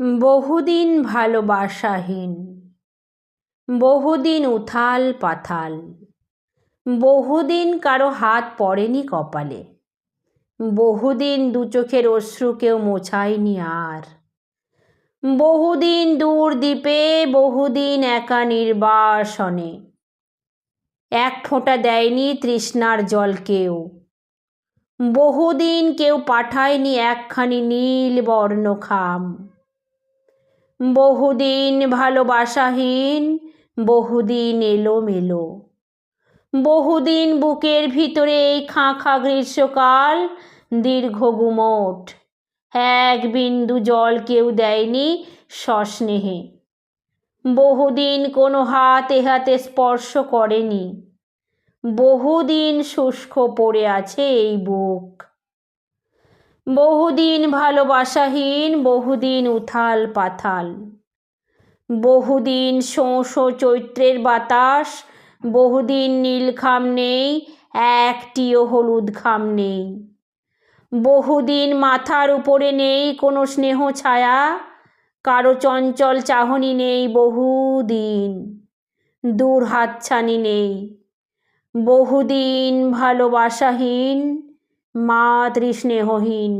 বহুদিন ভালোবাসাহীন, বহুদিন উথাল পাথাল, বহুদিন কারও হাত পড়েনি কপালে, বহুদিন দু চোখের অশ্রু কেউ মোছায়নি আর, বহুদিন দূর দ্বীপে, বহুদিন একা নির্বাসনে, এক ফোঁটা দেয়নি তৃষ্ণার জল কেউ, বহুদিন কেউ পাঠায়নি একখানি নীল বর্ণ খাম বহুদিন ভালোবাসাহীন, বহুদিন এলো মেলো বহুদিন বুকের ভিতরে এই খাঁ খাঁ গ্রীষ্মকাল, দীর্ঘ গুমোট। এক বিন্দু জল কেউ দেয়নি সস্নেহে। বহুদিন কোনো হাত হাতে স্পর্শ করেনি। বহুদিন শুষ্ক পড়ে আছে এই বুক। বহুদিন ভালোবাসাহীন, বহুদিন উথাল পাথাল। বহুদিন শোঁ শোঁ চৈত্রের বাতাস, বহুদিন নীল খাম নেই, একটিও হলুদ খাম নেই। বহুদিন মাথার উপরে নেই কোনো স্নেহ ছায়া, কারও চঞ্চল চাহনি নেই বহুদিন, দূর হাতছানি নেই। বহুদিন ভালোবাসাহীন मातृस्नेहोहीन।